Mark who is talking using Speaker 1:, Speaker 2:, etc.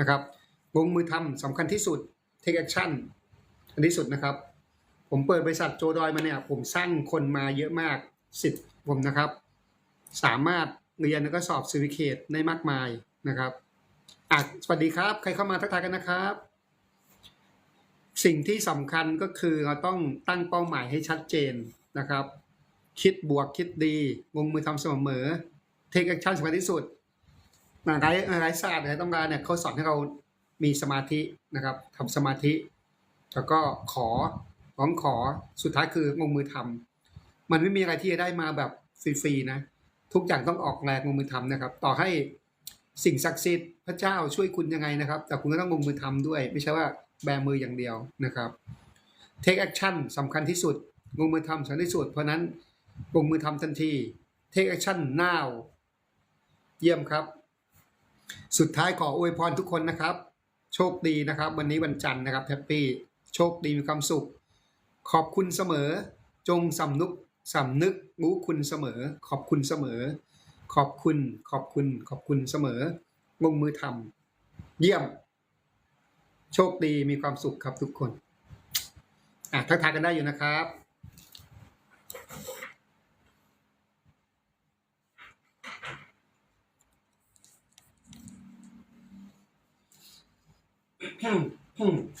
Speaker 1: นะครับลงมือทำสำคัญที่สุด take action อันที่สุดนะครับ ผมเปิดบริษัทโจดอยมาเนี่ย ผมสร้างคนมาเยอะมากสิทธิ์ผมนะครับ สามารถเรียนแล้วก็สอบซิวิเคตได้มากมายนะครับอะสวัสดีครับ ใครเข้ามาทักทายกันนะครับ สิ่งที่สำคัญก็คือเราต้องตั้งเป้าหมายให้ชัดเจนนะครับ คิดบวกคิดดีลงมือทำเสมอเทคแอคชั่นสำคัญที่สุด หลายหลายศาสตร์หลายตำรารเนี่ยเขาสอนให้เรามีสมาธินะครับทำสมาธิ แล้วก็ขอร้องขอสุดท้ายคือลงมือทำมันไม่มีอะไรที่จะได้มาแบบฟรีๆนะ ทุกอย่างต้องออกแรงลงมือทำนะครับ ต่อให้สิ่งศักดิ์สิทธิ์พระเจ้าช่วยคุณยังไงนะครับ แต่คุณก็ต้องลงมือทำด้วย ไม่ใช่ว่าแบมืออย่างเดียวนะครับ take action สำคัญที่สุดลงมือทำสำคัญที่สุด เพราะฉะนั้นลงมือทำทันที take action now เยี่ยมครับ สุดท้ายขออวยพรทุกคนนะครับ โชคดีนะครับ วันนี้วันจันทร์นะครับแฮปปี้โชคดีมีความสุข ขอบคุณเสมอ จงสำนึกสำนึกรู้คุณเสมอ ขอบคุณเสมอ ขอบคุณ ขอบคุณ ขอบคุณเสมอลงมือทำเยี่ยม โชคดีมีความสุขครับทุกคนอะทักทายกันได้อยู่นะครับ Boom. Boom.